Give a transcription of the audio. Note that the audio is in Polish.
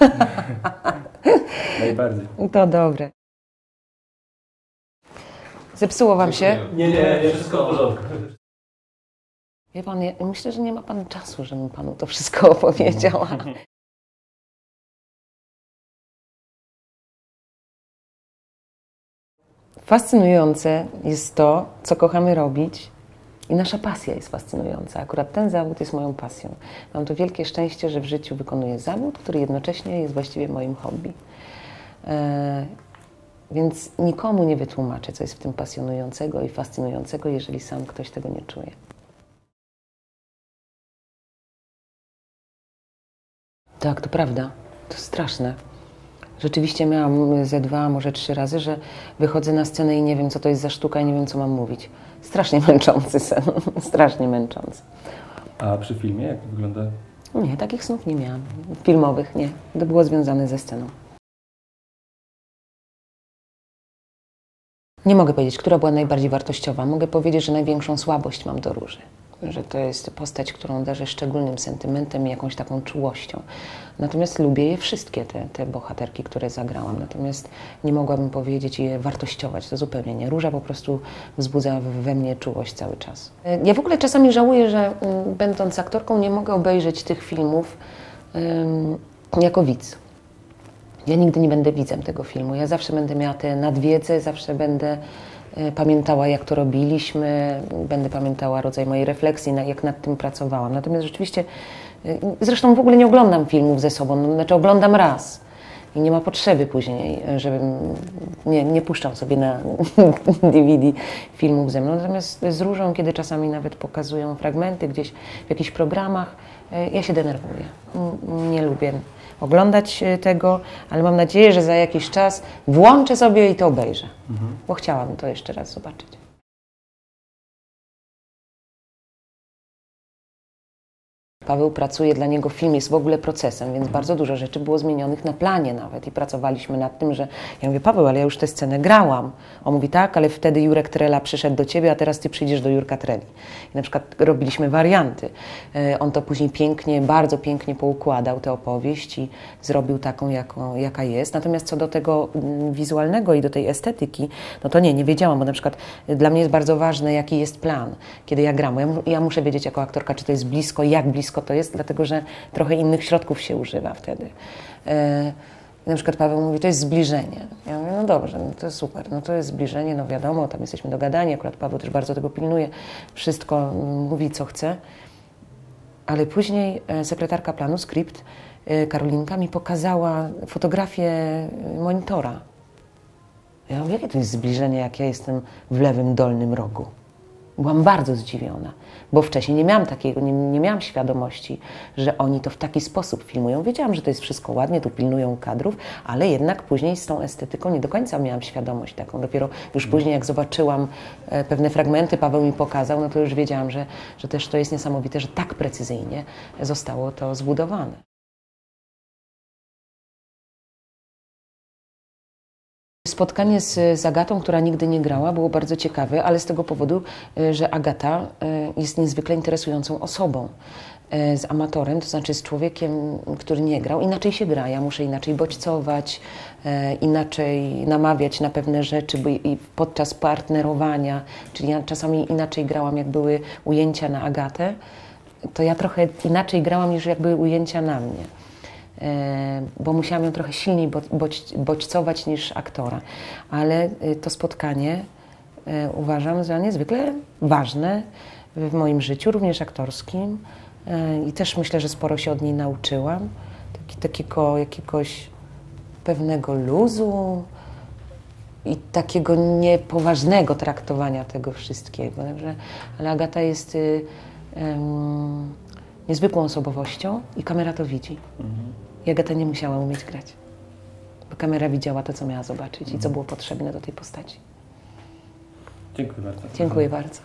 Najbardziej. To dobre. Zepsuło wam się? Nie, nie, nie, wszystko w porządku. Wie pan, ja myślę, że nie ma pan czasu, żebym panu to wszystko opowiedziała. Fascynujące jest to, co kochamy robić i nasza pasja jest fascynująca. Akurat ten zawód jest moją pasją. Mam to wielkie szczęście, że w życiu wykonuję zawód, który jednocześnie jest właściwie moim hobby. E, więc nikomu nie wytłumaczę, co jest w tym pasjonującego i fascynującego, jeżeli sam ktoś tego nie czuje. Tak, to prawda. To straszne. Rzeczywiście miałam ze dwa, może trzy razy, że wychodzę na scenę i nie wiem, co to jest za sztuka i nie wiem, co mam mówić. Strasznie męczący sen, strasznie męczący. A przy filmie jak to wygląda? Nie, takich snów nie miałam. Filmowych nie. To było związane ze sceną. Nie mogę powiedzieć, która była najbardziej wartościowa. Mogę powiedzieć, że największą słabość mam do róży. Że to jest postać, którą darzę szczególnym sentymentem i jakąś taką czułością. Natomiast lubię je wszystkie, te, te bohaterki, które zagrałam. Natomiast nie mogłabym powiedzieć i je wartościować. To zupełnie nie. Róża po prostu wzbudza we mnie czułość cały czas. Ja w ogóle czasami żałuję, że mm, będąc aktorką nie mogę obejrzeć tych filmów ym, jako widz. Ja nigdy nie będę widzem tego filmu. Ja zawsze będę miała tę nadwiedzę, zawsze będę pamiętała, jak to robiliśmy, będę pamiętała rodzaj mojej refleksji, jak nad tym pracowałam. Natomiast rzeczywiście, e, zresztą w ogóle nie oglądam filmów ze sobą, no, znaczy oglądam raz. I nie ma potrzeby później, e, żebym nie, nie puszczał sobie na DVD filmów ze mną. Natomiast z Różą, kiedy czasami nawet pokazują fragmenty gdzieś w jakichś programach, e, ja się denerwuję. Nie lubię oglądać e, tego, ale mam nadzieję, że za jakiś czas włączę sobie i to obejrzę, bo chciałabym to jeszcze raz zobaczyć. Paweł pracuje, dla niego film jest w ogóle procesem, więc bardzo dużo rzeczy było zmienionych na planie nawet i pracowaliśmy nad tym, że ja mówię, Paweł, ale ja już tę scenę grałam. On mówi, tak, ale wtedy Jurek Trela przyszedł do ciebie, a teraz ty przyjdziesz do Jurka Treli. I na przykład robiliśmy warianty. E, On to później pięknie, bardzo pięknie poukładał tę opowieść i zrobił taką, jaką, jaka jest. Natomiast co do tego mm, wizualnego i do tej estetyki, no to nie, nie wiedziałam, bo na przykład y, dla mnie jest bardzo ważne, jaki jest plan, kiedy ja gram. Ja, ja muszę wiedzieć jako aktorka, czy to jest blisko, jak blisko to jest, dlatego że trochę innych środków się używa wtedy. E, na przykład Paweł mówi, to jest zbliżenie. Ja mówię, no dobrze, no to jest super, no to jest zbliżenie, no wiadomo, tam jesteśmy dogadani, akurat Paweł też bardzo tego pilnuje, wszystko mm, mówi, co chce. Ale później e, sekretarka planu, skrypt, e, Karolinka mi pokazała fotografię monitora. Ja mówię, jakie to jest zbliżenie, jak ja jestem w lewym dolnym rogu. Byłam bardzo zdziwiona, bo wcześniej nie miałam takiego, nie, nie miałam świadomości, że oni to w taki sposób filmują. Wiedziałam, że to jest wszystko ładnie, tu pilnują kadrów, ale jednak później z tą estetyką nie do końca miałam świadomość taką. Dopiero już później, jak zobaczyłam e, pewne fragmenty, Paweł mi pokazał, no to już wiedziałam, że, że też to jest niesamowite, że tak precyzyjnie zostało to zbudowane. Spotkanie z, z Agatą, która nigdy nie grała, było bardzo ciekawe, ale z tego powodu, y, że Agata y, jest niezwykle interesującą osobą. Y, Z amatorem, to znaczy z człowiekiem, który nie grał. Inaczej się gra, ja muszę inaczej bodźcować, inaczej namawiać na pewne rzeczy i podczas partnerowania, czyli ja czasami inaczej grałam, jak były ujęcia na Agatę, to ja trochę inaczej grałam niż jak były ujęcia na mnie e, bo musiałam ją trochę silniej bo- bodź- bodźcować niż aktora. Ale e, to spotkanie e, uważam za niezwykle ważne w moim życiu, również aktorskim. E, I też myślę, że sporo się od niej nauczyłam. Taki, takiego jakiegoś pewnego luzu i takiego niepoważnego traktowania tego wszystkiego. Także, ale Agata jest em, niezwykłą osobowością i kamera to widzi. I Agata nie musiała umieć grać, bo kamera widziała to, co miała zobaczyć i co było potrzebne do tej postaci. Dziękuję bardzo. Dziękuję bardzo.